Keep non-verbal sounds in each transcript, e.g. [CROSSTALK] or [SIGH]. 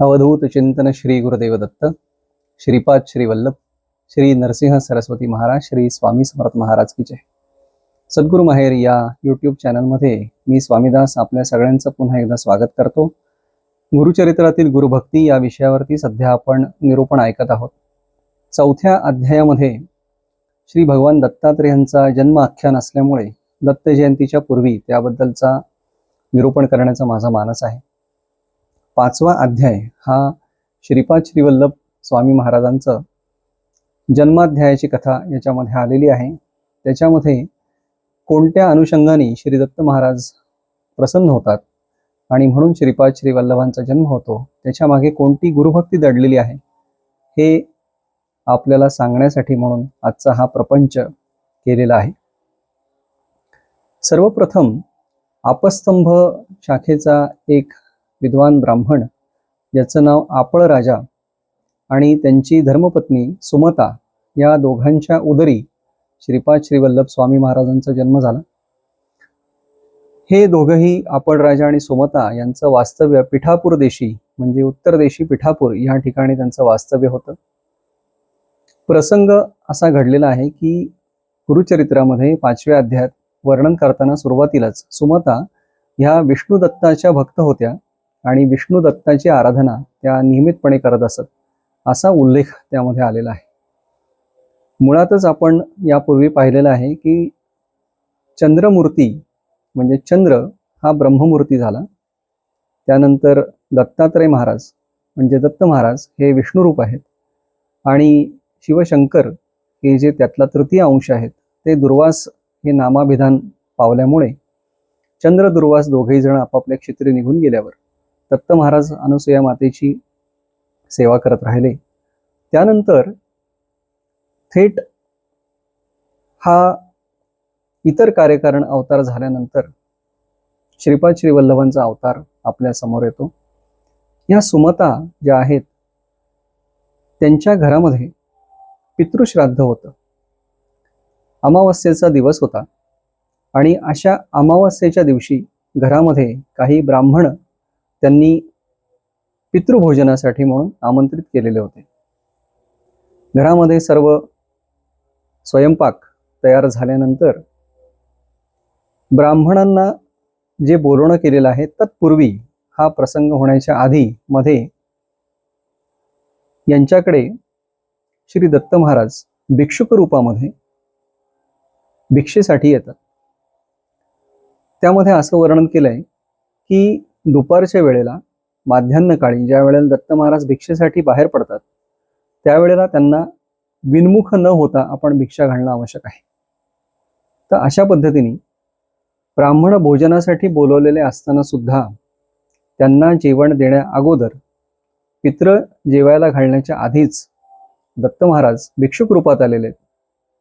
अवधूत चिंतन श्री गुरुदेव दत्त श्रीपाद श्री वल्लभ श्री नरसिंह सरस्वती महाराज श्री स्वामी समर्थ महाराज की जय. सद्गुरु माहेर या यूट्यूब चॅनलमध्ये मी स्वामीदास आपल्या सगळ्यांचं पुन्हा एकदा स्वागत करतो. गुरुचरित्रातील गुरुभक्ती या विषयावरती सध्या आपण निरूपण ऐकत आहोत. चौथ्या अध्यायामध्ये श्री भगवान दत्तात्रेयांचा जन्म आख्यान असल्यामुळे दत्त जयंतीच्या पूर्वी त्याबद्दलचा निरूपण करण्याचा माझा मानस आहे. पाचवा अध्याय हा श्रीपाद श्रीवल्लभ स्वामी महाराजांचं जन्माध्यायाची कथा याच्यामध्ये आलेली आहे. त्याच्यामध्ये कोणत्या अनुषंगाने श्री दत्त महाराज प्रसन्न होतात आणि म्हणून श्रीपाद श्रीवल्लभांचा जन्म होतो त्याच्यामागे कोणती गुरुभक्ती दडलेली आहे हे आपल्याला सांगण्यासाठी म्हणून आजचा हा प्रपंच केलेला आहे. सर्वप्रथम आपस्तंभ शाखेचा एक विद्वान ब्राह्मण ज्याचं नाव आपळ राजा आणि त्यांची धर्मपत्नी सुमता या दोघांच्या उदरी श्रीपाद श्रीवल्लभ स्वामी महाराजांचा जन्म झाला. हे दोघंही आपण राजा आणि सुमता यांचं वास्तव्य पिठापूर देशी म्हणजे उत्तर देशी पिठापूर या ठिकाणी त्यांचं वास्तव्य होतं. प्रसंग असा घडलेला आहे की गुरुचरित्रामध्ये पाचव्या अध्यायात वर्णन करताना सुरुवातीलाच सुमता ह्या विष्णू दत्ताच्या भक्त होत्या. आणि विष्णू दत्ताची आराधना त्या नियमितपणे करत असत असा उल्लेख त्यामध्ये आलेला आहे. मुळातच आपण यापूर्वी पाहिलेलं आहे की चंद्रमूर्ती म्हणजे चंद्र हा ब्रह्ममूर्ती झाला. त्यानंतर दत्तात्रय महाराज म्हणजे दत्त महाराज हे विष्णुरूप आहेत. आणि शिवशंकर हे जे त्यातला तृतीय अंश आहेत ते दुर्वास हे नामाभिधान पावल्यामुळे चंद्र दुर्वास दोघेही जण आपापल्या क्षेत्री निघून गेल्यावर दत्त महाराज अनुसया मातेची सेवा करत राहिले. त्यानंतर थेट हा इतर कार्यकारण अवतार झाल्यानंतर श्रीपाद श्रीवल्लभांचा अवतार आपल्यासमोर येतो. या सुमता ज्या आहेत त्यांच्या घरामध्ये पितृश्राद्ध होतं. अमावस्येचा दिवस होता आणि अशा अमावस्येच्या दिवशी घरामध्ये काही ब्राह्मण त्यांनी पितृभोजनासाठी म्हणून आमंत्रित केलेले होते. घरामध्ये सर्व स्वयंपाक तयार झाल्यानंतर ब्राह्मणांना जे बोलवणं केलेलं आहे तत्पूर्वी हा प्रसंग होण्याच्या आधी मध्ये यांच्याकडे श्री दत्त महाराज भिक्षुक रूपामध्ये भिक्षेसाठी येतात. त्यामध्ये असं वर्णन केलंय की दुपारच्या वेळेला माध्यान्ह काळी ज्या वेळेला दत्त महाराज भिक्षेसाठी बाहेर पडतात त्यावेळेला त्यांना विनमुख न होता आपण भिक्षा घालणं आवश्यक आहे. तर अशा पद्धतीने ब्राह्मण भोजनासाठी बोलवलेले असताना सुद्धा त्यांना जेवण देण्या अगोदर पित्र जेवायला घालण्याच्या आधीच दत्त महाराज भिक्षुक रूपात आलेले.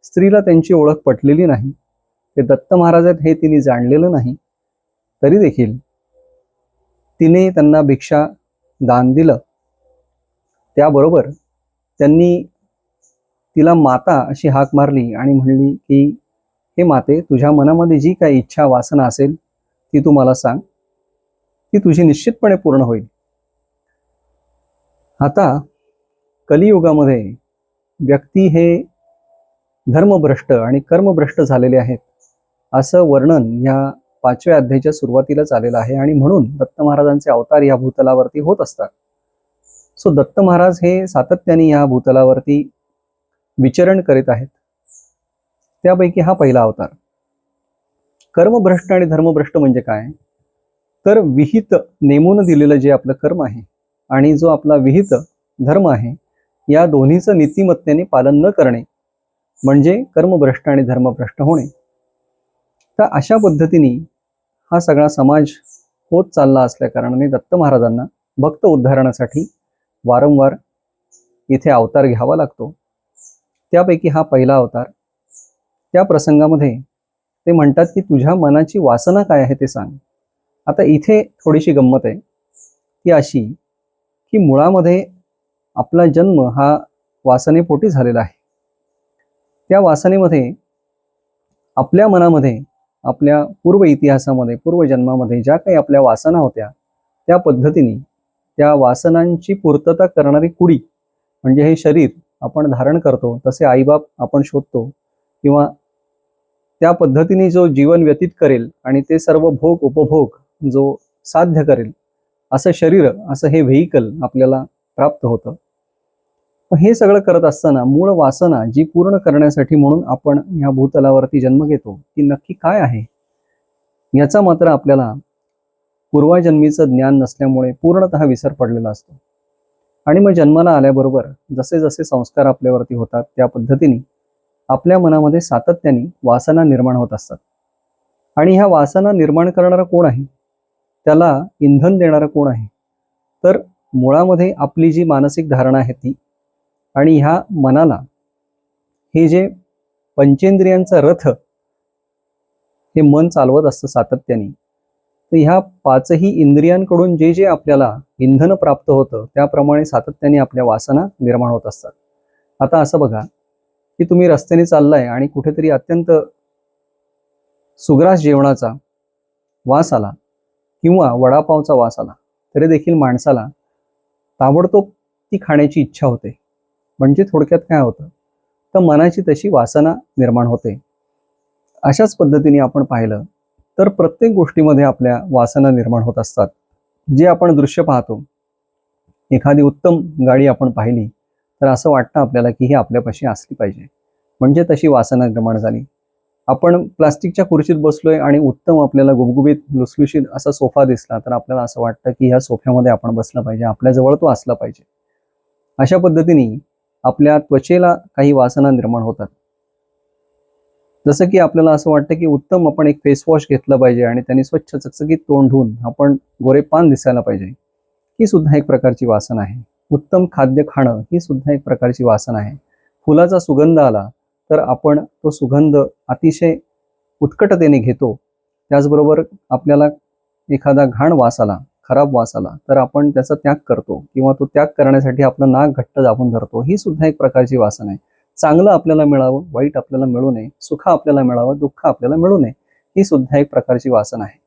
स्त्रीला त्यांची ओळख पटलेली नाही. ते दत्त महाराज आहेत हे तिने जाणलेलं नाही. तरी देखील तिने त्यांना भिक्षा दान दिलं. त्याबरोबर त्यांनी तिला माता अशी हाक मारली आणि म्हणली की हे माते तुझ्या मनामध्ये जी काही इच्छा वासना असेल ती तू मला सांग. ती तुझी निश्चितपणे पूर्ण होईल. आता कलियुगामध्ये व्यक्ती हे धर्मभ्रष्ट आणि कर्मभ्रष्ट झालेले आहेत असं वर्णन या पाचव्या अध्यायाच्या सुरुवातीलाच आलेला आहे आणि म्हणून दत्त महाराजांचे अवतार या भूतलावरती होत असतात. सो दत्त महाराज हे सातत्याने या भूतलावरती विचरण करीत आहेत. त्यापैकी हा पहिला अवतार. कर्मभ्रष्ट आणि धर्मभ्रष्ट म्हणजे काय? तर विहित नेमून दिलेलं जे आपलं कर्म आहे आणि जो आपला विहित धर्म आहे या दोन्हीचं नीतिमत्तेने पालन न करणे म्हणजे कर्मभ्रष्ट आणि धर्मभ्रष्ट होणे. तर अशा पद्धतीने हा सगळा समाज होत चालला असल्या कारणाने दत्त महाराजांना भक्त उद्धारणासाठी वारंवार इथे अवतार घ्यावा लागतो. त्यापैकी हा पहिला अवतार. त्या प्रसंगामध्ये ते म्हणतात की तुझ्या मनाची वासना काय आहे ते सांग. आता इथे थोडीशी गंमत आहे. ती अशी की मुळामध्ये आपला जन्म हा वासनेपोटी झालेला आहे. त्या वासनेमध्ये आपल्या मनामध्ये आपल्या पूर्व इतिहासामध्ये पूर्वजन्मामध्ये ज्या काही आपल्या वासना होत्या त्या पद्धतीने त्या वासनांची पूर्तता करणारी कुडी म्हणजे हे शरीर आपण धारण करतो तसे आईबाप आपण शोधतो किंवा त्या पद्धतीने जो जीवन व्यतीत करेल आणि ते सर्व भोग उपभोग जो साध्य करेल असं शरीर असं हे व्हेकल आपल्याला प्राप्त होतं. पण हे सगळं करत असताना मूळ वासना जी पूर्ण करण्यासाठी म्हणून आपण ह्या भूतलावरती जन्म घेतो ती नक्की काय आहे? याचा मात्र आपल्याला पूर्वजन्मीचं ज्ञान नसल्यामुळे पूर्णतः विसर पडलेला असतो. आणि मग जन्माला आल्याबरोबर जसे जसे संस्कार आपल्यावरती होतात त्या पद्धतीने आपल्या मनामध्ये सातत्याने वासना निर्माण होत असतात. आणि ह्या वासना निर्माण करणारा कोण आहे? त्याला इंधन देणारा कोण आहे? तर मुळामध्ये आपली जी मानसिक धारणा आहे ती आणि ह्या मनाला हे जे पंचेंद्रियांचा रथ हे मन चालवत असतं सातत्याने तर ह्या पाचही इंद्रियांकडून जे जे आपल्याला इंधन प्राप्त होतं त्याप्रमाणे सातत्याने आपल्या वासना निर्माण होत असतात. आता असं बघा की तुम्ही रस्त्याने चाललाय आणि कुठेतरी अत्यंत सुग्रास जेवणाचा वास आला किंवा वडापावचा वास आला तरी देखील माणसाला ताबडतोब ती खाण्याची इच्छा होते. म्हणजे थोडक्यात काय होतं? तर मनाची तशी वासना निर्माण होते. अशाच पद्धतीने आपण पाहिलं तर प्रत्येक गोष्टीमध्ये आपल्या वासना निर्माण होत असतात. जे आपण दृश्य पाहतो एखादी उत्तम गाडी आपण पाहिली तर असं वाटतं आपल्याला की ही आपल्यापाशी असली पाहिजे. म्हणजे तशी वासना निर्माण झाली. आपण प्लास्टिकच्या खुर्चीत बसलोय आणि उत्तम आपल्याला गुबगुबीत लुसलुशीत असा सोफा दिसला तर आपल्याला असं वाटतं की ह्या सोफ्यामध्ये आपण बसलं पाहिजे आपल्याजवळ तो असला पाहिजे. अशा पद्धतीने आपल्या त्वचेला काही वासना निर्माण होतात. जसं की आपल्याला असं वाटतं की उत्तम आपण एक फेस वॉश घेतलं पाहिजे आणि त्यांनी स्वच्छ चकचकीत तोंड धुवून आपण गोरे पान दिसायला पाहिजे. ही सुद्धा एक प्रकारची वासना आहे. उत्तम खाद्य खाणं ही सुद्धा एक प्रकारची वासना आहे. फुलाचा सुगंध आला तर आपण तो सुगंध अतिशय उत्कटतेने घेतो. त्याचबरोबर आपल्याला एखादा घाण वास आला खराब वास आला तर आपण त्याचा त्याग करतो किंवा तो त्याग करण्यासाठी आपलं नाक घट्ट दाबून धरतो ही सुद्धा एक प्रकारची वासना आहे. चांगलं आपल्याला मिळावं वाईट आपल्याला मिळू नये सुख आपल्याला मिळावं दुःख आपल्याला मिळू नये ही सुद्धा एक प्रकारची वासना आहे.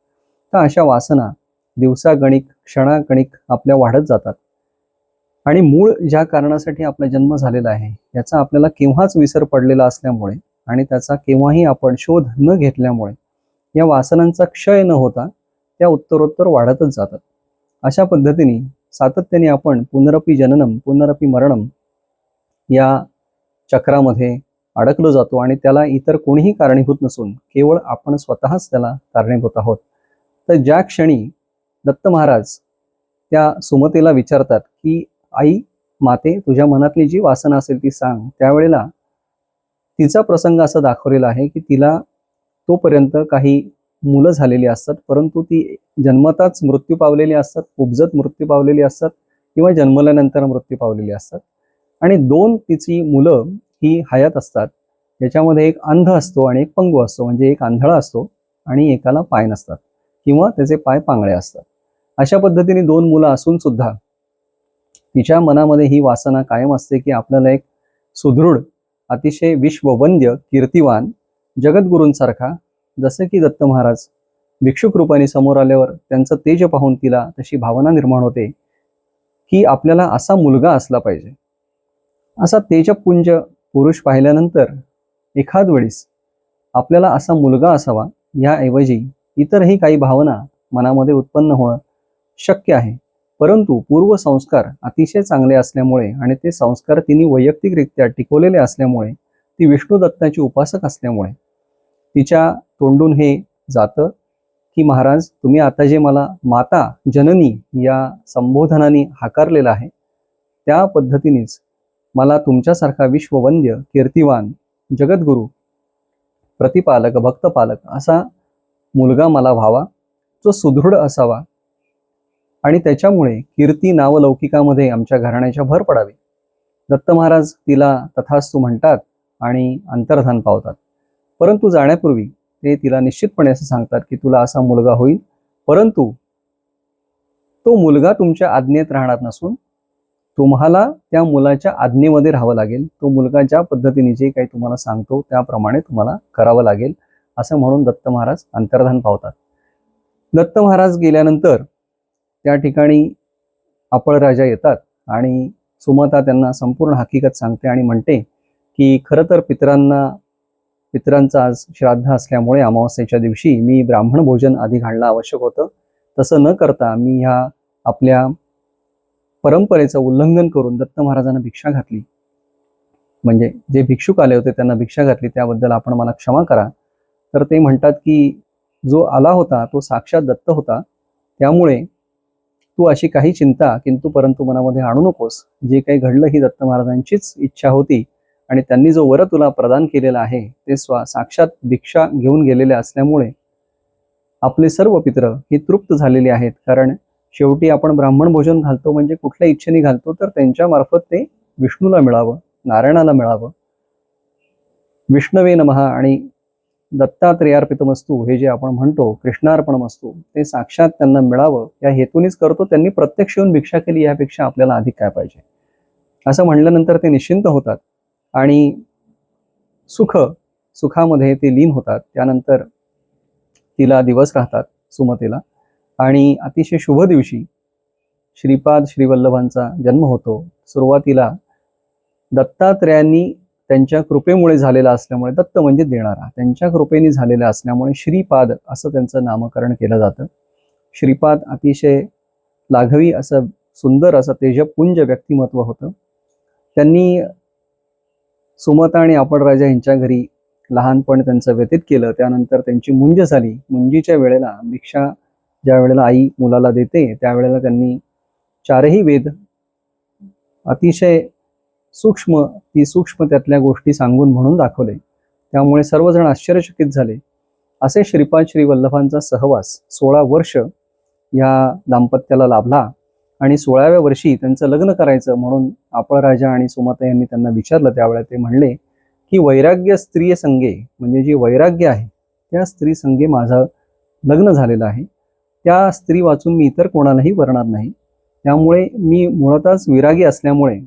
तर अशा वासना दिवसागणिक क्षणागणिक आपल्या वाढत जातात. आणि मूळ ज्या कारणासाठी आपला जन्म झालेला आहे याचा आपल्याला केव्हाच विसर पडलेला असल्यामुळे आणि त्याचा केव्हाही आपण शोध न घेतल्यामुळे या वासनांचा क्षय न होता त्या उत्तरोत्तर वाढतच जातात. अशा पद्धतीने सातत्याने आपण पुनरपी जननम पुनरपी मरणम या चक्रामध्ये अडकलो जातो आणि त्याला इतर कोणीही कारणीभूत नसून केवळ आपण स्वतःच त्याला कारणीभूत आहोत. तर ज्या क्षणी दत्त महाराज त्या सुमतेला विचारतात की आई माते तुझ्या मनातली जी वासना असेल ती सांग. त्यावेळेला तिचा प्रसंग असा दाखवलेला आहे की तिला तोपर्यंत काही मुलं झालेली असतात परंतु ती जन्मताच मृत्यू पावलेली असतात उपजत मृत्यू पावलेली असतात किंवा जन्मल्यानंतर मृत्यू पावलेली असतात. आणि दोन तिची मुलं ही हयात असतात याच्यामध्ये एक अंध असतो आणि एक पंगू असतो म्हणजे एक आंधळा असतो आणि एकाला पाय नसतात किंवा त्याचे पाय पांगळे असतात. अशा पद्धतीने दोन मुलं असून सुद्धा तिच्या मनामध्ये ही वासना कायम असते की आपल्याला एक सुदृढ अतिशय विश्ववंद्य कीर्तिवान जगद्गुरूंसारखा जसे की दत्त महाराज भिक्षुक रूपाने समोर आल्यावर त्यांचं तेज पाहून तिला तशी भावना निर्माण होते की आपल्याला असा मुलगा असला पाहिजे. असा तेजपुंज पुरुष पाहिल्यानंतर एखाद वेळेस आपल्याला असा मुलगा असावा याऐवजी इतरही काही भावना मनामध्ये उत्पन्न होणं शक्य आहे. परंतु पूर्व संस्कार अतिशय चांगले असल्यामुळे आणि ते संस्कार तिने वैयक्तिकरित्या टिकवलेले असल्यामुळे ती विष्णू दत्ताची उपासक असल्यामुळे तिच्या तोंडून हे जातं की महाराज तुम्ही आता जे मला माता जननी या संबोधनाने हाकारलेलं आहे त्या पद्धतीनेच मला तुमच्यासारखा विश्ववंद्य कीर्तिवान जगद्गुरू प्रतिपालक भक्तपालक असा मुलगा मला व्हावा जो सुदृढ असावा आणि त्याच्यामुळे कीर्ती नावलौकिकामध्ये आमच्या घराण्याच्या भर पडावी. दत्त महाराज तिला तथास्तू म्हणतात आणि अंतर्धान पावतात. परंतु जाण्यापूर्वी ते तिला निश्चितपणे असं सांगतात की तुला असा मुलगा होईल परंतु तो मुलगा तुमच्या आज्ञेत राहणार नसून तुम्हाला त्या मुलाच्या आज्ञेमध्ये राहावं लागेल. तो मुलगा ज्या पद्धतीने जे काही तुम्हाला सांगतो त्याप्रमाणे तुम्हाला करावं लागेल असं म्हणून दत्त महाराज अंतर्धान पावतात. दत्त महाराज गेल्यानंतर त्या ठिकाणी आपण राजा येतात आणि सुमता त्यांना संपूर्ण हकीकत सांगते आणि म्हणते की खरं तर पितरांना पितरांचं आज श्राद्ध असल्यामुळे अमावस्येच्या दिवशी मी ब्राह्मण भोजन आधी घालणं आवश्यक होतं. तसं न करता मी ह्या आपल्या परंपरेचं उल्लंघन करून दत्त महाराजांना भिक्षा घातली. म्हणजे जे भिक्षुक आले होते त्यांना भिक्षा घातली त्याबद्दल आपण मला क्षमा करा. तर ते म्हणतात की जो आला होता तो साक्षात दत्त होता. त्यामुळे तू अशी काही चिंता किंतु परंतु मनामध्ये आणू नकोस. जे काही घडलं ही दत्त महाराजांचीच इच्छा होती. आणि त्यांनी जो वर तुला प्रदान केलेला आहे ते स्वा साक्षात भिक्षा घेऊन गेलेले असल्यामुळे आपले सर्व पित्र ही तृप्त झालेली आहेत. कारण शेवटी आपण ब्राह्मण भोजन घालतो म्हणजे कुठल्या इच्छेने घालतो तर त्यांच्या मार्फत ते विष्णूला मिळावं नारायणाला मिळावं. विष्णवे नमहा आणि दत्तात्रेयार्पितमस्तू हे जे आपण म्हणतो कृष्णार्पणमस्तू ते साक्षात त्यांना मिळावं. या हेतूनेच करतो त्यांनी प्रत्यक्ष येऊन भिक्षा केली यापेक्षा आपल्याला अधिक काय पाहिजे? असं म्हणल्यानंतर ते निश्चिंत होतात. आणि सुख सुखामध्ये ते लीन होतात. त्यानंतर तिला दिवस राहतात सुमतेला. आणि अतिशय शुभ दिवशी श्रीपाद श्रीवल्लभांचा जन्म होतो. सुरुवातीला दत्तात्रेयांनी त्यांच्या कृपेमुळे झालेला असल्यामुळे दत्त म्हणजे देणारा. त्यांच्या कृपेने झालेला असल्यामुळे श्रीपाद असं त्यांचं नामकरण केलं जातं. श्रीपाद अतिशय लाघवी असं सुंदर असं तेजपुंज व्यक्तिमत्व होतं. त्यांनी सुमता आणि आपण राजा यांच्या घरी लहानपण त्यांचं व्यतीत केलं. त्यानंतर त्यांची मुंज झाली. मुंजीच्या वेळेला भिक्षा ज्या वेळेला आई मुलाला देते त्यावेळेला त्यांनी चारही वेद अतिशय सूक्ष्म ती सूक्ष्म त्यातल्या गोष्टी सांगून म्हणून दाखवले. त्यामुळे सर्वजण आश्चर्यचकित झाले. असे श्रीपाद श्री वल्लभांचा सहवास सोळा वर्ष या दाम्पत्याला लाभला. आणि सोळाव्या वर्षी त्यांचं लग्न करायचं म्हणून आपळ राजा आणि सुमाता यांनी त्यांना विचारलं. त्यावेळेला ते म्हणले की वैराग्य स्त्रीय संगे म्हणजे जी वैराग्य आहे त्या स्त्री संगे माझं लग्न झालेलं आहे. त्या स्त्री वाचून मी इतर कोणालाही वरणार नाही. त्यामुळे मी मुळातच विरागी असल्यामुळे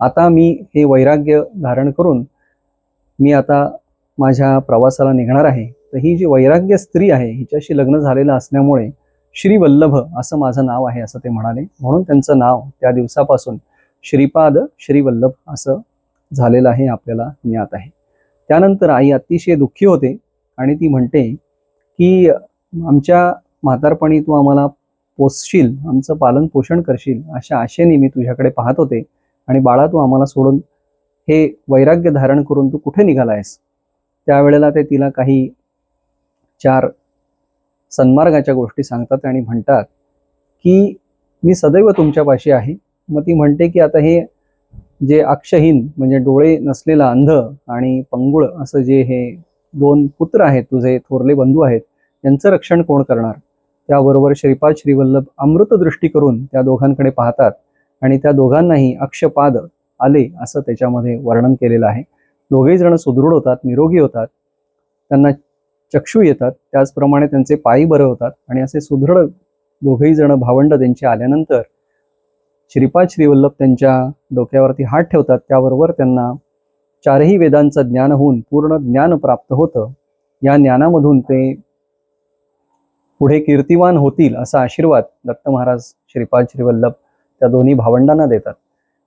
आता मी हे वैराग्य धारण करून मी आता माझ्या प्रवासाला निघणार आहे. तर ही जी वैराग्य स्त्री आहे हिच्याशी लग्न झालेलं असल्यामुळे श्री वल्लभ असं माझं नाव आहे असं ते म्हणाले. म्हणून त्यांचं नाव त्या दिवसापासून श्रीपाद श्री वल्लभ असं झालेलं आहे आपल्याला ज्ञात आहे. त्यानंतर आई अतिशय दुःखी होते आणि ती म्हणते की आमच्या म्हातारपणी तू आम्हाला पोसशील आमचं पालन पोषण करशील अशा आशेने मी तुझ्याकडे पाहत होते आणि बाळा तू आम्हाला सोडून हे वैराग्य धारण करून तू कुठे निघाला आहेस? त्यावेळेला ते तिला काही चार सन्मार्गाच्या गोष्टी सांगतात आणि म्हणतात की मी सदैव तुमच्यापाशी आहे. मग ती म्हणते की आता हे जे अक्षहीन म्हणजे डोळे नसलेला अंध आणि पंगुळ असं जे हे दोन पुत्र आहेत तुझे थोरले बंधू आहेत यांचं रक्षण कोण करणार? त्याबरोबर श्रीपाद श्रीवल्लभ अमृतदृष्टी करून त्या दोघांकडे पाहतात आणि त्या दोघांनाही अक्षपाद आले असं त्याच्यामध्ये वर्णन केलेलं आहे. दोघेही जण सुदृढ होतात निरोगी होतात. त्यांना चक्षू येतात त्याचप्रमाणे त्यांचे पायी बरे होतात आणि असे सुदृढ दोघेही जण भावंड त्यांचे आल्यानंतर श्रीपाद श्रीवल्लभ त्यांच्या डोक्यावरती हात ठेवतात. त्याबरोबर त्यांना चारही वेदांचं ज्ञान होऊन पूर्ण ज्ञान प्राप्त होतं. या ज्ञानामधून ते पुढे कीर्तिवान होतील असा आशीर्वाद दत्त महाराज श्रीपाद श्रीवल्लभ त्या दोन्ही भावंडांना देतात.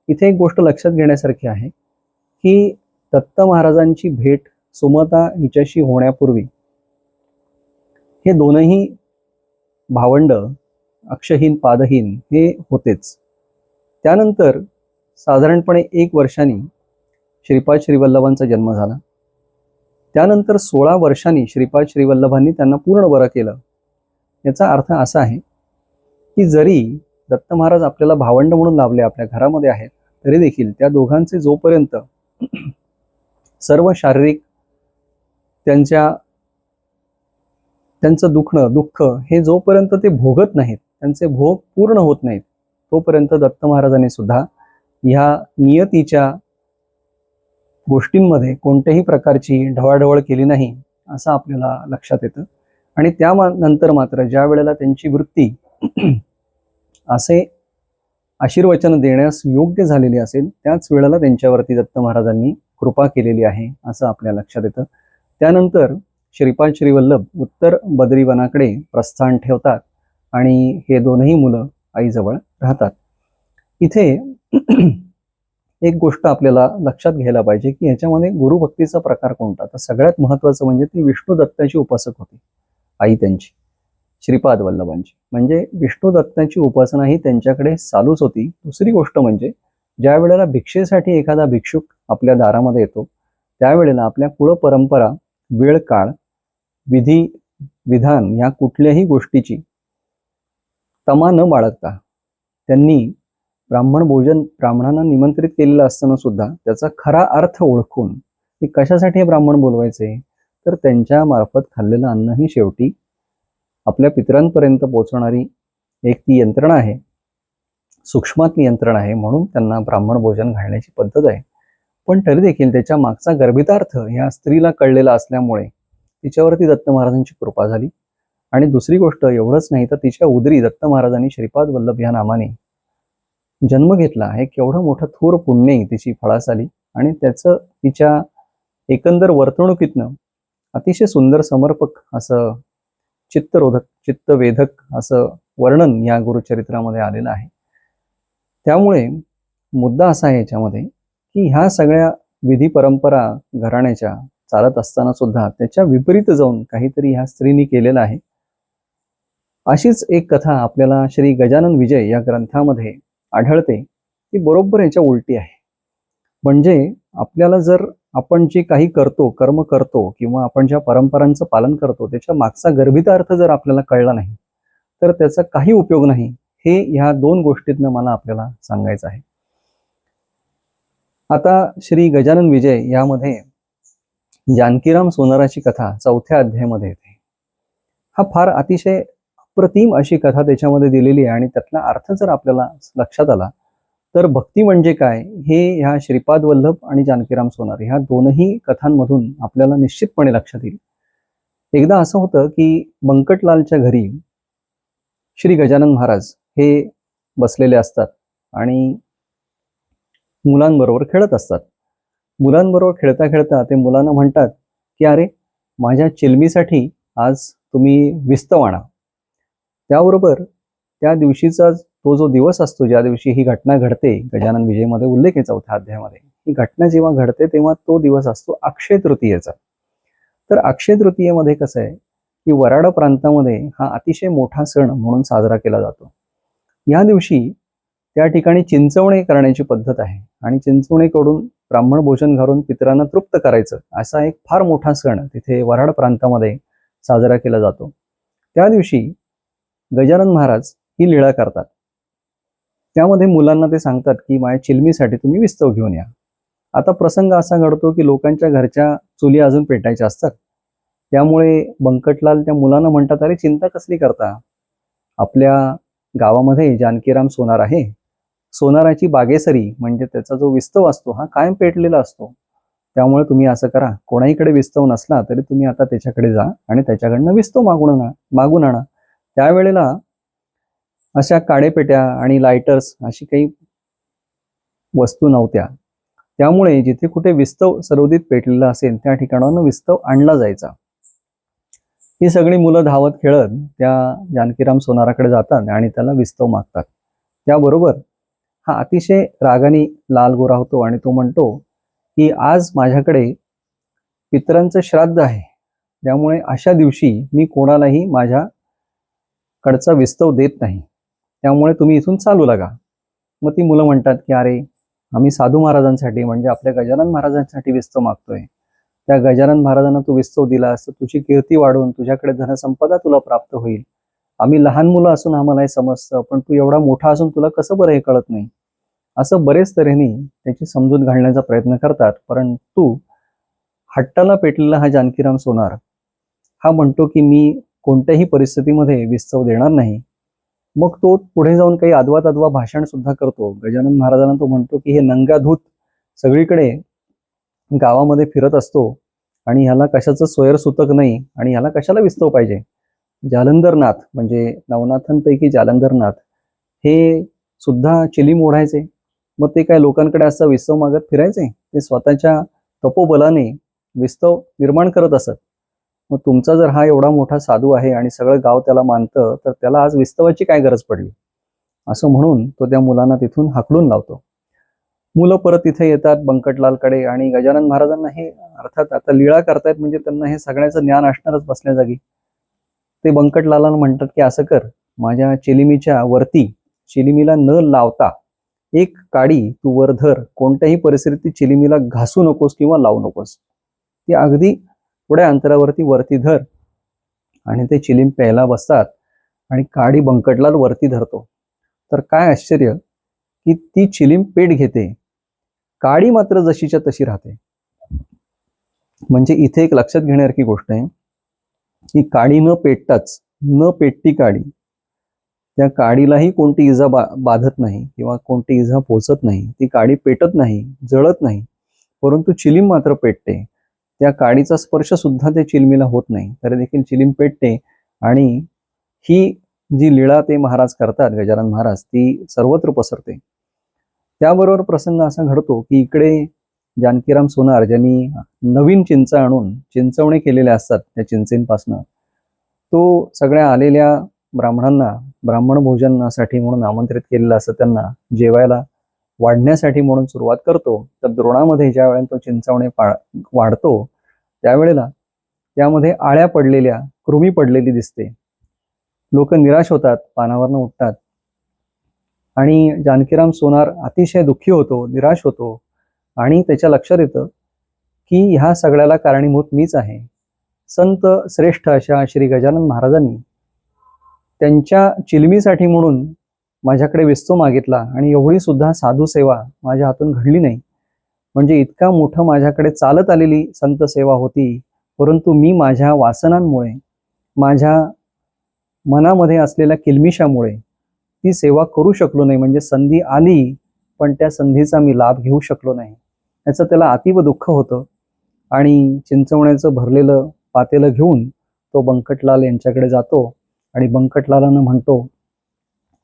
इथे एक गोष्ट लक्षात घेण्यासारखी आहे की दत्त महाराजांची भेट सुमता हिच्याशी होण्यापूर्वी हे दोनही भावंड अक्षहीन पादहीन हे होतेच. त्यानंतर साधारणपणे एक वर्षांनी श्रीपाद श्रीवल्लभांचा जन्म झाला. त्यानंतर सोळा वर्षांनी श्रीपाद श्रीवल्लभांनी त्यांना पूर्ण बरं केलं. याचा अर्थ असा आहे की जरी दत्त महाराज आपल्याला भावंड म्हणून लाभले आपल्या घरामध्ये आहेत तरी देखील त्या दोघांचे जोपर्यंत [CLEARS THROAT] सर्व शारीरिक त्यांच्या त्यांचं दुखणं दुःख हे जोपर्यंत ते भोगत नाहीत त्यांचे भोग पूर्ण होत नाहीत तोपर्यंत दत्त महाराजांनी सुद्धा ह्या नियतीच्या गोष्टींमध्ये कोणत्याही प्रकारची ढवाढवळ केली नाही असं आपल्याला लक्षात येतं. आणि त्या मा- नंतर मात्र ज्या वेळेला त्यांची वृत्ती [CLEARS THROAT] असे आशीर्वचन देण्यास योग्य झालेली असेल त्याच वेळेला त्यांच्यावरती दत्त महाराजांनी कृपा केलेली आहे असं आपल्या लक्षात येतं. त्यानंतर श्रीपाद श्रीवल्लभ उत्तर बद्रीवनाकडे प्रस्थान ठेवतात आणि हे दोनही मुलं आईजवळ राहतात. इथे [CLEARS THROAT] एक गोष्ट आपल्याला लक्षात घ्यायला पाहिजे की याच्यामध्ये गुरुभक्तीचा प्रकार कोणता? तर सगळ्यात महत्वाचं म्हणजे ती विष्णू दत्ताची उपासक होती आई त्यांची श्रीपाद वल्लभांची. म्हणजे विष्णू दत्ताची उपासना ही त्यांच्याकडे चालूच होती. दुसरी गोष्ट म्हणजे ज्या वेळेला भिक्षेसाठी एखादा भिक्षुक आपल्या दारामध्ये येतो त्यावेळेला आपल्या कुळ परंपरा वेळ काळ विधी विधान या कुठल्याही गोष्टीची तमा न बाळगता त्यांनी ब्राह्मण भोजन ब्राह्मणांना निमंत्रित केलेलं असताना सुद्धा त्याचा खरा अर्थ ओळखून की कशासाठी हे ब्राह्मण बोलवायचे तर त्यांच्या मार्फत खाल्लेलं अन्न ही शेवटी आपल्या पितरांपर्यंत पोहोचणारी एक ती यंत्रणा आहे सूक्ष्मातली यंत्रणा आहे म्हणून त्यांना ब्राह्मण भोजन घालण्याची पद्धत आहे. पण तरी देखील त्याच्या मागचा गर्भितार्थ ह्या स्त्रीला कळलेला असल्यामुळे तिच्यावरती दत्त महाराजांची कृपा झाली. आणि दुसरी गोष्ट एवढंच नाही तर तिच्या उदरी दत्त महाराजांनी श्रीपाद वल्लभ या नामाने जन्म घेतला. हे केवढं मोठं थोर पुण्य तिची फळास आली आणि त्याचं तिच्या एकंदर वर्तणुकीतनं अतिशय सुंदर समर्पक असं चित्तरोधक चित्तवेधक असं वर्णन या गुरुचरित्रामध्ये आलेलं आहे. त्यामुळे मुद्दा असा आहे याच्यामध्ये की ह्या सगळ्या विधी परंपरा घराण्याच्या चालत असताना सुद्धा त्याच्या विपरीत जाऊन काहीतरी ह्या स्त्रीनी केलेलं आहे. अशीच एक कथा आपल्याला श्री गजानन विजय या ग्रंथामध्ये आढळते ती बरोबर याच्या उलटी आहे. म्हणजे आपल्याला जर आपण जे काही करतो कर्म करतो किंवा आपण ज्या परंपरांचं पालन करतो त्याच्या मागचा गर्भित अर्थ जर आपल्याला कळला नाही तर त्याचा काही उपयोग नाही हे ह्या दोन गोष्टीतनं मला आपल्याला सांगायचं आहे. आता श्री गजानन विजय यामध्ये जानकीराम सोनाराची कथा चौथ्या अध्यायामध्ये येते. हा फार अतिशय अप्रतिम अशी कथा त्याच्यामध्ये दिलेली आहे आणि त्यातला अर्थ जर आपल्याला लक्षात आला तर भक्ती म्हणजे काय हे ह्या श्रीपाद वल्लभ आणि जानकीराम सोनार ह्या दोनही कथांमधून आपल्याला निश्चितपणे लक्षात येईल. एकदा असं होतं की बंकटलालच्या घरी श्री गजानन महाराज हे बसलेले असतात आणि मुलांबरोबर खेळत असतात. मुलांबरोबर खेळता खेळता ते मुलांना म्हणतात की अरे माझ्या चिलमीसाठी आज तुम्ही विस्तव आणा त्याबरोबर त्या दिवशीचा तो जो दिवस असतो ज्या दिवशी ही घटना घडते गजानन विजयमध्ये उल्लेख आहे चौथ्या अध्यायामध्ये ही घटना जेव्हा घडते तेव्हा तो दिवस असतो अक्षय तृतीयेचा. तर अक्षय तृतीयेमध्ये कसं आहे की वराड प्रांतामध्ये हा अतिशय मोठा सण म्हणून साजरा केला जातो. या दिवशी त्या ठिकाणी चिंचवणे करण्याची पद्धत आहे. आणि चिंचवणेकडून ब्राह्मण भोजन घालून पितरांना तृप्त करायचं असा एक फार मोठा सण तिथे वराड प्रांतामध्ये साजरा केला जातो. त्या दिवशी गजानन महाराज ही लीळा करतात. त्यामध्ये मुलांना ते सांगतात की माझ्या चिलमीसाठी तुम्ही विस्तव घेऊन या. आता प्रसंग असा घडतो की लोकांच्या घरच्या चुली अजून पेटायच्या असतात. त्यामुळे बंकटलाल त्या मुलांना म्हणतात अरे चिंता कसली करता? आपल्या गावामध्ये जानकीराम सोनार आहे. सोनाराची बागेसरी म्हणजे त्याचा जो विस्तव असतो हा कायम पेटलेला असतो. त्यामुळे तुम्ही असं करा कोणाहीकडे विस्तव नसला तरी तुम्ही आता त्याच्याकडे जा आणि त्याच्याकडनं विस्तव मागून आणा मागून आणा. त्यावेळेला अशा काडेपेट्या आणि लायटर्स अशी काही वस्तू नव्हत्या. त्यामुळे जिथे कुठे विस्तव सरोदित पेटलेला असेल त्या ठिकाणावरनं विस्तव आणला जायचा. ही सगळी मुलं धावत खेळत त्या जानकीराम सोनाराकडे जातात आणि त्याला विस्तव मागतात. त्याबरोबर हा अतिशय रागाने लाल गोरा होतो आणि तो म्हणतो की आज माझ्याकडे पितरांचं श्राद्ध आहे. त्यामुळे अशा दिवशी मी कोणालाही माझ्याकडचा विस्तव देत नाही. त्यामुळे तुम्ही इथून चालू लागा. मग ती मुलं म्हणतात की अरे आम्ही साधू महाराजांसाठी म्हणजे आपल्या गजानन महाराजांसाठी विस्तव मागतोय. त्या गजानन महाराजांना तू विस्तव दिलास तर तुझी कीर्ती वाढून तुझ्याकडे धनसंपदा तुला प्राप्त होईल. आम्ही लहान मुलं असून आम्हाला हे समजतं पण तू एवढा मोठा असून तुला कसं बरं हे कळत नाही? असं बरेच तऱ्हेने त्याची समजूत घालण्याचा प्रयत्न करतात परंतु हट्टाला पेटलेला हा जानकीराम सोनार हा म्हणतो की मी कोणत्याही परिस्थितीमध्ये विस्तव देणार नाही. मग तो पुढे जाऊन काही अद्वा तद्वा भाषण सुद्धा करतो. गजानन महाराजांना तो म्हणतो की हे नंगाधूत सगळीकडे गावामध्ये फिरत असतो आणि ह्याला कशाचं सोयर सुतक नाही आणि ह्याला कशाला विस्तव पाहिजे? जालंधरनाथ म्हणजे नवनाथांपैकी जालंधरनाथ हे सुद्धा चिली मोडायचे मग ते काय लोकांकडे असा विस्तव मागत फिरायचे ते स्वतःच्या तपोबलाने विस्तव निर्माण करत असत. मग तुमचा जर हा एवढा मोठा साधू आहे आणि सगळं गाव त्याला मानतं तर त्याला आज विस्तवाची काय गरज पडली? असं म्हणून तो त्या मुलांना तिथून हाकलून लावतो. मुलं परत इथे येतात बंकटलालकडे आणि गजानन महाराजांना हे अर्थात आता लीळा करतायत म्हणजे त्यांना हे सगळ्याचं ज्ञान असणारच बसल्या जागी ते बंकटलालांना म्हणतात की असं कर माझ्या चिलिमीच्या वरती चिलिमीला न लावता एक काडी तू वर धर. कोणत्याही परिस्थितीत चिलिमीला घासू नकोस किंवा लावू नकोस. ती अगदी थोड्या अंतरावरती वरती धर. आणि ते चिलीम प्यायला बसतात आणि काडी बंकटलाल वरती धरतो. तर काय आश्चर्य की ती चिलीम पेट घेते. काडी मात्र जशीच्या तशी राहते. म्हणजे इथे एक लक्षात घेण्यासारखी गोष्ट आहे की काडी न पेटताच न पेटती काडी त्या काडीलाही कोणती इजा बा बाधत नाही किंवा कोणती इजा पोचत नाही ती काडी पेटत नाही जळत नाही परंतु चिलीम मात्र पेटते. त्या काडीचा स्पर्श सुद्धा त्या चिलमीला होत नाही. तरी देखील चिलीम पेटते आणि ही जी लीळा ते महाराज करतात गजानन महाराज ती सर्वत्र पसरते. त्याबरोबर प्रसंग असा घडतो की इकडे जानकीराम सोनार ज्यांनी नवीन चिंचा आणून चिंचवणे केलेल्या असतात त्या चिंचेंपासनं तो सगळ्या आलेल्या ब्राह्मणांना ब्राह्मण भोजनासाठी म्हणून आमंत्रित केलेलं असतं त्यांना जेवायला वाढण्यासाठी म्हणून सुरुवात करतो तर द्रोणामध्ये ज्या वेळेला तो चिंचावणे पा वाढतो त्यावेळेला त्यामध्ये आळ्या पडलेल्या कृमी पडलेली दिसते. लोक निराश होतात पानावरनं उठतात. आणि जानकीराम सोनार अतिशय दुःखी होतो निराश होतो. आणि त्याच्या लक्षात येतं की ह्या सगळ्याला कारणीभूत मीच आहे. संत श्रेष्ठ अशा श्री गजानन महाराजांनी त्यांच्या चिलमीसाठी म्हणून माझ्याकडे विस्तो मागितला आणि एवढी सुद्धा साधू सेवा माझ्या हातून घडली नाही. म्हणजे इतका मोठं माझ्याकडे चालत आलेली संत सेवा होती परंतु मी माझ्या वासनांमुळे माझ्या मनामध्ये असलेल्या किलमिशामुळे ती सेवा करू शकलो नाही. म्हणजे संधी आली पण त्या संधीचा मी लाभ घेऊ शकलो नाही. याचं त्याला अतीव दुःख होतं आणि चिंचवण्याचं भरलेलं पातेलं घेऊन तो बंकटलाल यांच्याकडे जातो. आणि बंकटलालानं म्हणतो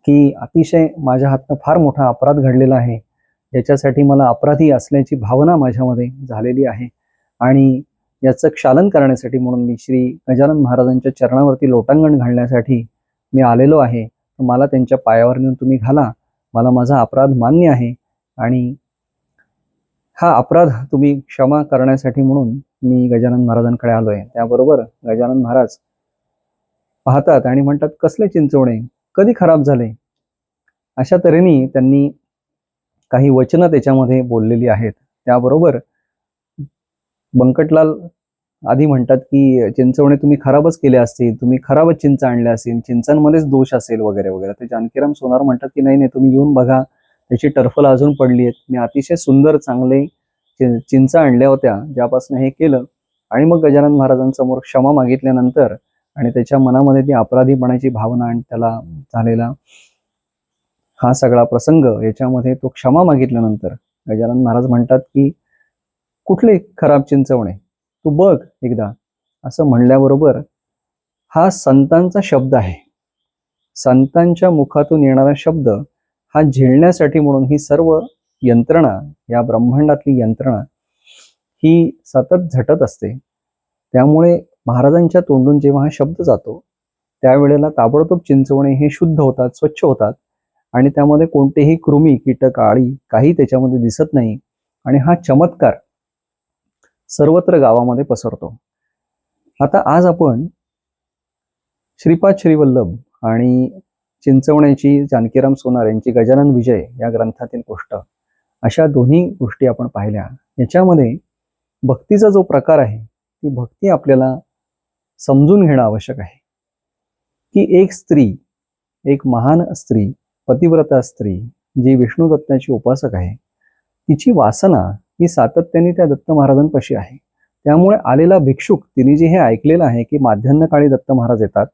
की अतिशय माझ्या हातनं फार मोठा अपराध घडलेला आहे. याच्यासाठी मला अपराधी असल्याची भावना माझ्यामध्ये झालेली आहे. आणि याचं क्षालन करण्यासाठी म्हणून मी श्री गजानन महाराजांच्या चरणावरती लोटांगण घालण्यासाठी मी आलेलो आहे. मला त्यांच्या पायावर नेऊन तुम्ही घाला. मला माझा अपराध मान्य आहे. आणि हा अपराध तुम्ही क्षमा करण्यासाठी म्हणून मी गजानन महाराजांकडे आलो आहे त्याबरोबर गजानन महाराज पाहतात आणि म्हणतात कसले चिंचवणे? कधी खराब झाले? अशा तऱ्हेने त्यांनी काही वचनं त्याच्यामध्ये बोललेली आहेत. त्याबरोबर बंकटलाल आधी म्हणतात की चिंचवणे तुम्ही खराबच केले असतील. तुम्ही खराबच चिंच आणल्या असतील. चिंचांमध्येच दोष असेल वगैरे वगैरे. ते जानकीराम सोनार म्हणतात की नाही नाही तुम्ही येऊन बघा. त्याची टर्फल अजून पडली आहेत. मी अतिशय सुंदर चांगले चिंचा आणल्या होत्या ज्यापासून हे केलं. आणि मग गजानन महाराजांसमोर क्षमा मागितल्यानंतर आणि त्याच्या मनामध्ये ती अपराधीपणाची भावना आणि त्याला झालेला हा सगळा प्रसंग याच्यामध्ये तो क्षमा मागितल्यानंतर गजानन महाराज म्हणतात की कुठले खराब चिंचवणे? तू बघ एकदा. असं म्हणल्याबरोबर हा संतांचा शब्द आहे. संतांच्या मुखातून येणारा शब्द हा झेलण्यासाठी म्हणून ही सर्व यंत्रणा या ब्रह्मांडातली यंत्रणा ही सतत झटत असते. त्यामुळे महाराजांच्या तोंडून जेव्हा हा शब्द जातो त्यावेळेला ताबडतोब चिंचवणे हे शुद्ध होतात स्वच्छ होतात. आणि त्यामध्ये कोणतेही कृमी कीटक आळी काही त्याच्यामध्ये दिसत नाही. आणि हा चमत्कार सर्वत्र गावामध्ये पसरतो. आता आज आपण श्रीपाद श्रीवल्लभ आणि चिंचवण्याची जानकीराम सोनार यांची गजानन विजय या ग्रंथातील गोष्ट अशा दोन्ही गोष्टी आपण पाहिल्या. याच्यामध्ये भक्तीचा जो प्रकार आहे ती भक्ती आपल्याला समजून घेणं आवश्यक आहे. की एक स्त्री एक महान स्त्री पतिव्रता स्त्री जी विष्णू दत्ताची उपासक आहे तिची वासना ही सातत्याने त्या दत्त महाराजांपाशी आहे. त्यामुळे आलेला भिक्षुक तिने जे हे ऐकलेलं आहे की माध्यान्ह काळी दत्त महाराज येतात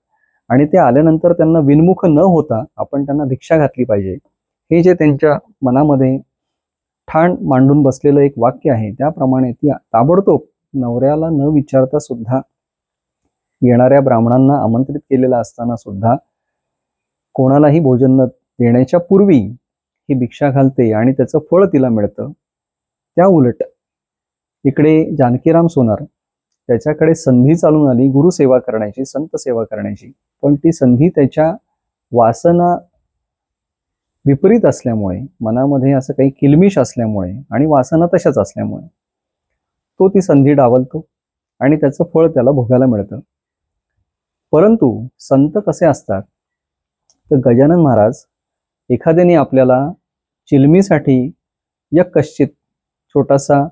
आणि ते आल्यानंतर त्यांना विनमुख न होता आपण त्यांना भिक्षा घातली पाहिजे हे जे त्यांच्या मनामध्ये ठाण मांडून बसलेलं एक वाक्य आहे त्याप्रमाणे ती ताबडतोब नवऱ्याला न विचारता सुद्धा येणाऱ्या ब्राह्मणांना आमंत्रित केलेलं असताना सुद्धा कोणालाही भोजन न देण्याच्या पूर्वी ही भिक्षा घालते आणि त्याचं फळ तिला मिळतं. त्या उलट इकडे जानकीराम सोनार त्याच्याकडे संधी चालून आली गुरुसेवा करण्याची संत सेवा करण्याची. पण ती संधी त्याच्या वासना विपरीत असल्यामुळे मनामध्ये असं काही किलमिश असल्यामुळे आणि वासना तशाच असल्यामुळे तो ती संधी डावलतो आणि त्याचं फळ त्याला भोगायला मिळतं. परंतु संत कसे असतात? तर गजानन महाराज एखाद्याने आपल्याला चिलमीसाठी या कश्चित छोटासा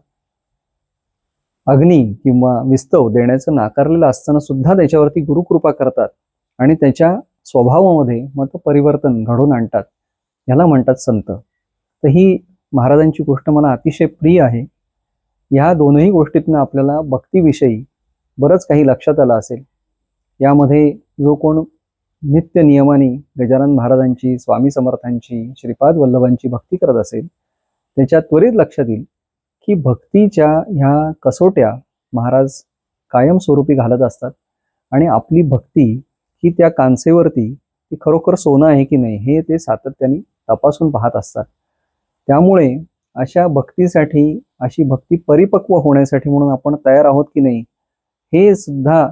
अग्नी किंवा विस्तव देण्याचं नाकारलेलं असताना सुद्धा त्याच्यावरती गुरुकृपा करतात आणि त्याच्या स्वभावामध्ये मत परिवर्तन घडून आणतात. ह्याला म्हणतात संत. तर ही महाराजांची गोष्ट मला अतिशय प्रिय आहे. ह्या दोनही गोष्टीतनं आपल्याला भक्तीविषयी बरंच काही लक्षात आलं असेल. यामध्ये जो कोण नित्य नियमाने गजानन महाराजांची स्वामी समर्थांची श्रीपाद वल्लभांची भक्ती करत असेल त्याच्या त्वरित लक्षात येईल की भक्तीच्या ह्या कसोट्या महाराज कायमस्वरूपी घालत असतात आणि आपली भक्ती ही त्या कांसेवरती ती खरोखर सोनं आहे की नाही हे ते सातत्याने तपासून पाहत असतात. त्यामुळे अशा भक्तीसाठी अशी भक्ती परिपक्व होण्यासाठी म्हणून आपण तयार आहोत की नाही हे सुद्धा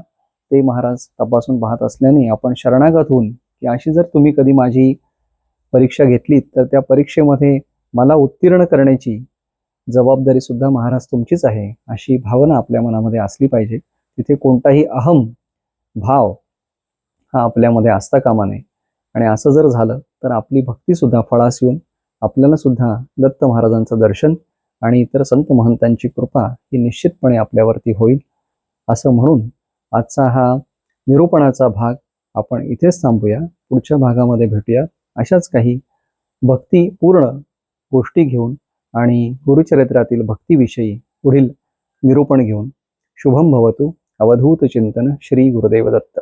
ते महाराज तपासून पाहत असल्याने आपण शरणागत होऊन की अशी जर तुम्ही कधी माझी परीक्षा घेतलीत तर त्या परीक्षेमध्ये मला उत्तीर्ण करण्याची जबाबदारी सुद्धा महाराज तुमचीच आहे अशी भावना आपल्या मनामध्ये असली पाहिजे. तिथे कोणताही अहम भाव हा आपल्यामध्ये असता कामा नये. आणि असं जर झालं तर आपली भक्ती सुद्धा फळास येऊन आपल्याला सुद्धा दत्त महाराजांचं दर्शन आणि इतर संत महंतांची कृपा ही निश्चितपणे आपल्यावरती होईल असं म्हणून आजचा हा निरूपणाचा भाग आपण इथेच थांबूया. पुढच्या भागामध्ये भेटूया. अशाच काही भक्तीपूर्ण गोष्टी घेऊन आणि गुरुचरित्रातील भक्तीविषयी पुढील निरूपण घेऊन. शुभम भवतु. अवधूत चिंतन श्री गुरुदेव दत्त.